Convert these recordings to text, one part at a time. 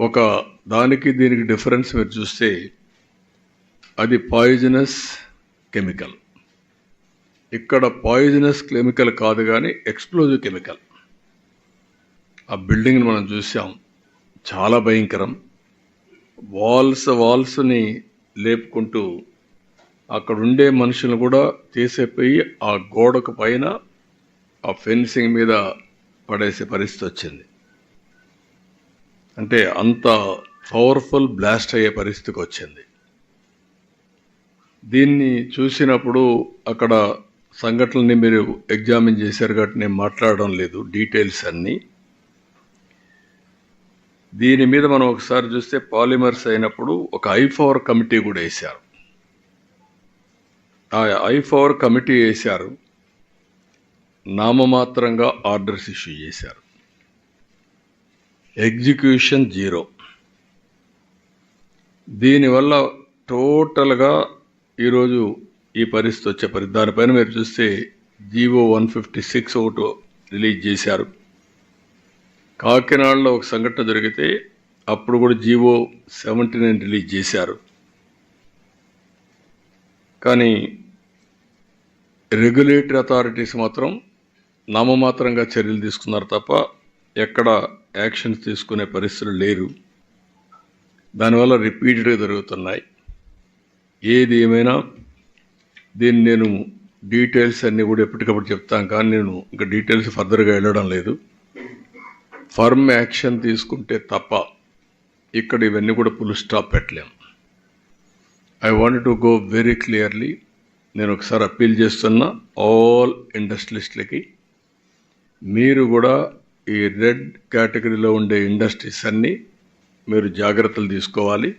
ఒక దానికి దీనికి డిఫరెన్స్ మీరు చూస్తే అది పాయిజనస్ కెమికల్ ఇక్కడ పాయిజనస్ కెమికల్ కాదు కానీ ఎక్స్ప్లోజివ్ కెమికల్ ఆ బిల్డింగ్ని మనం చూసాం. చాలా భయంకరం. వాల్స్ వాల్స్ని లేపుకుంటూ అక్కడ ఉండే మనుషులను కూడా తీసేపోయి ఆ గోడకు పైన ఆ ఫెన్సింగ్ మీద పడేసే పరిస్థితి వచ్చింది. అంటే అంత పవర్ఫుల్ బ్లాస్ట్ అయ్యే పరిస్థితికి వచ్చింది. దీన్ని చూసినప్పుడు అక్కడ సంఘటనల్ని మీరు ఎగ్జామిన్ చేశారు కాబట్టి నేను మాట్లాడడం లేదు డీటెయిల్స్ అన్నీ. దీని మీద మనం ఒకసారి చూస్తే పాలిమర్స్ అయినప్పుడు ఒక ఐ పవర్ కమిటీ కూడా వేశారు. ఆ ఐఫవర్ కమిటీ వేశారు నామమాత్రంగా ఆర్డర్స్ ఇష్యూ చేశారు. Execution zero. దీనివల్ల టోటల్గా ఈరోజు ఈ పరిస్థితి వచ్చే పరి దానిపైన మీరు చూస్తే జీవో వన్ ఫిఫ్టీ సిక్స్ ఒకటి రిలీజ్ చేశారు. కాకినాడలో ఒక సంఘటన జరిగితే అప్పుడు కూడా జీవో సెవెంటీ నైన్ రిలీజ్ చేశారు. కానీ రెగ్యులేటరీ అథారిటీస్ మాత్రం నామమాత్రంగా చర్యలు తీసుకున్నారు తప్ప ఎక్కడ యాక్షన్స్ తీసుకునే పరిస్థితులు లేరు. దానివల్ల రిపీటెడ్గా జరుగుతున్నాయి. ఏది ఏమైనా దీన్ని నేను డీటెయిల్స్ అన్నీ కూడా ఎప్పటికప్పుడు చెప్తాను కానీ నేను ఇంకా డీటెయిల్స్ ఫర్దర్గా వెళ్ళడం లేదు. ఫర్మ్ యాక్షన్ తీసుకుంటే తప్ప ఇక్కడ ఇవన్నీ కూడా ఫుల్ స్టాప్ పెట్టలేం. I want to go very clearly. నేను ఒకసారి అప్పీల్ చేస్తున్నా ఆల్ ఇండస్ట్రిస్ట్లకి మీరు కూడా ఈ రెడ్ కేటగిరీలో ఉండే ఇండస్ట్రీస్ అన్నీ మీరు జాగ్రత్తలు తీసుకోవాలి.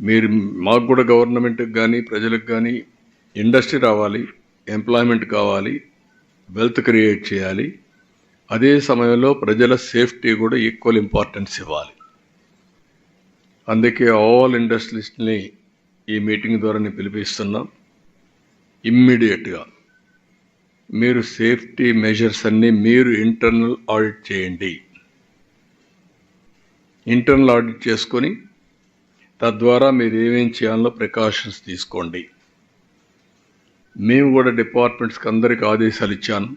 మీరు మాకు కూడా గవర్నమెంట్కి కానీ ప్రజలకు కానీ ఇండస్ట్రీ రావాలి ఎంప్లాయ్మెంట్ కావాలి వెల్త్ క్రియేట్ చేయాలి. అదే సమయంలో ప్రజల సేఫ్టీ కూడా ఈక్వల్ ఇంపార్టెన్స్ ఇవ్వాలి. అందుకే ఆల్ ఇండస్ట్రీస్ని ఈ మీటింగ్ ద్వారా నేను పిలిపిస్తున్నాం. ఇమ్మీడియట్గా. మీరు సేఫ్టీ మెజర్స్ అన్నీ మీరు ఇంటర్నల్ ఆడిట్ చేయండి. ఇంటర్నల్ ఆడిట్ చేసుకొని తద్వారా మీరు ఏమేం చేయాలో ప్రికాషన్స్ తీసుకోండి. మేము కూడా డిపార్ట్మెంట్స్కి అందరికి ఆదేశాలు ఇచ్చాను.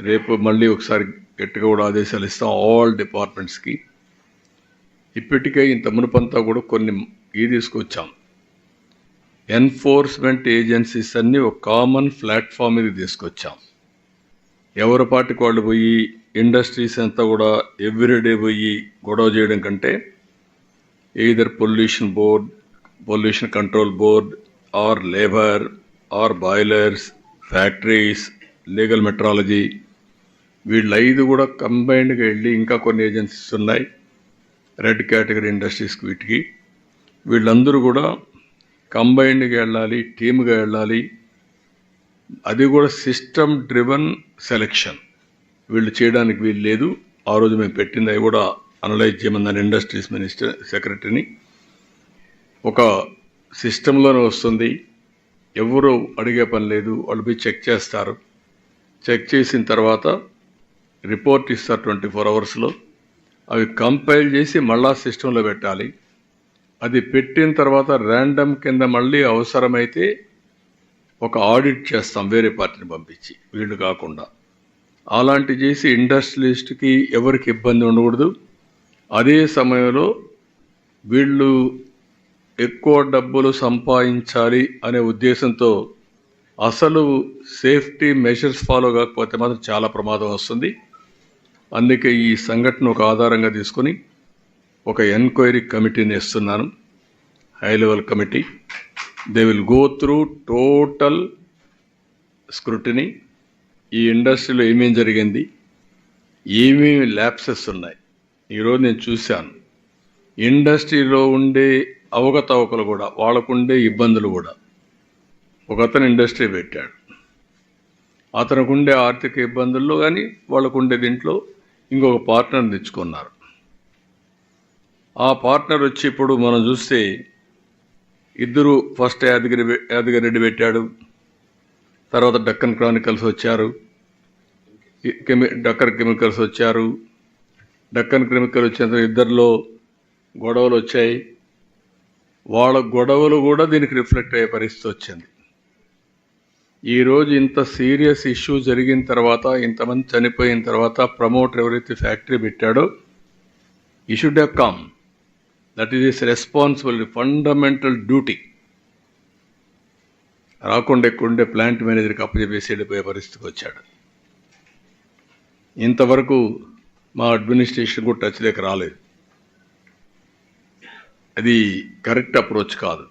రేపు మళ్ళీ ఒకసారి గట్టిగా కూడా ఆదేశాలు ఇస్తాం ఆల్ డిపార్ట్మెంట్స్కి ఇప్పటికే ఇంత మునుపంతా కూడా కొన్ని ఈ తీసుకొచ్చాం. ఎన్ఫోర్స్మెంట్ ఏజెన్సీస్ అన్ని ఒక కామన్ ప్లాట్ఫామ్ మీద తీసుకొచ్చాం. ఎవరి పాటికి వాళ్ళు పోయి ఇండస్ట్రీస్ అంతా కూడా ఎవ్రీడే పోయి గొడవ చేయడం కంటే either pollution board pollution control board or labour or boilers factories legal metrology వీళ్ళు ఐదు కూడా కంబైన్డ్గా వెళ్ళి ఇంకా కొన్ని ఏజెన్సీస్ ఉన్నాయి. రెడ్ కేటగిరీ ఇండస్ట్రీస్కి వీటికి. వీళ్ళందరూ కూడా కంబైన్డ్గా వెళ్ళాలి టీమ్గా వెళ్ళాలి. అది కూడా సిస్టమ్ డ్రివన్ సెలెక్షన్. వీళ్ళు చేయడానికి వీలు లేదు. ఆ రోజు మేము పెట్టింది అవి కూడా అనలైజ్ చేయమన్నాను ఇండస్ట్రీస్ మినిస్టర్ సెక్రటరీని. ఒక సిస్టంలోనే వస్తుంది. ఎవరు అడిగే పని లేదు. వాళ్ళు పోయి చెక్ చేస్తారు. చెక్ చేసిన తర్వాత రిపోర్ట్ ఇస్తారు ట్వంటీ ఫోర్ అవర్స్లో. అవి కంపైల్ చేసి మళ్ళా సిస్టంలో పెట్టాలి. అది పెట్టిన తర్వాత ర్యాండమ్ కింద మళ్ళీ అవసరమైతే ఒక ఆడిట్ చేస్తాం వేరే పార్టీని పంపించి. వీళ్ళు కాకుండా. అలాంటి చేసి ఇండస్ట్రియలిస్ట్కి ఎవరికి ఇబ్బంది ఉండకూడదు. అదే సమయంలో వీళ్ళు ఎక్కువ డబ్బులు సంపాదించాలి అనే ఉద్దేశంతో అసలు సేఫ్టీ మెషర్స్ ఫాలో కాకపోతే మాత్రం చాలా ప్రమాదం వస్తుంది. అందుకే ఈ సంఘటన ఒక ఆధారంగా తీసుకొని ఒక ఎంక్వైరీ కమిటీని ఇస్తున్నాను. High level committee. They will go through total scrutiny ఈ ఇండస్ట్రీలో ఏమేం జరిగింది? ఏమేమి ల్యాప్సెస్ ఉన్నాయి? ఈరోజు నేను చూశాను. ఇండస్ట్రీలో ఉండే అవకతవకలు కూడా వాళ్ళకుండే ఇబ్బందులు కూడా ఒక అతను ఇండస్ట్రీ పెట్టాడు. అతనికి ఉండే ఆర్థిక ఇబ్బందుల్లో కానీ వాళ్ళకు ఉండే దీంట్లో ఇంకొక పార్ట్నర్ తెచ్చుకున్నారు. ఆ పార్ట్నర్ వచ్చి ఇప్పుడు మనం చూస్తే ఇద్దరు ఫస్ట్ యాదగిరి యాదగిరి రెడ్డి పెట్టాడు. తర్వాత డక్కన్ క్రానికల్స్ వచ్చారు. కెమి డక్కన్ కెమికల్స్ వచ్చారు. డక్కన్ కెమికల్ వచ్చిన ఇద్దరిలో గొడవలు వచ్చాయి. వాళ్ళ గొడవలు కూడా దీనికి రిఫ్లెక్ట్ అయ్యే పరిస్థితి వచ్చింది. ఈరోజు ఇంత సీరియస్ ఇష్యూ జరిగిన తర్వాత ఇంతమంది చనిపోయిన తర్వాత ప్రమోటర్ ఎవరైతే ఫ్యాక్టరీ పెట్టాడో ఈ should have come. That is is responsibility fundamental duty రాకుండా ఎక్కుండే ప్లాంట్ మేనేజర్కి అప్పచెప్పేసి వెళ్ళిపోయే పరిస్థితికి వచ్చాడు. ఇంతవరకు మా అడ్మినిస్ట్రేషన్ కూడా టచ్ లేక రాలేదు. అది కరెక్ట్ అప్రోచ్ కాదు.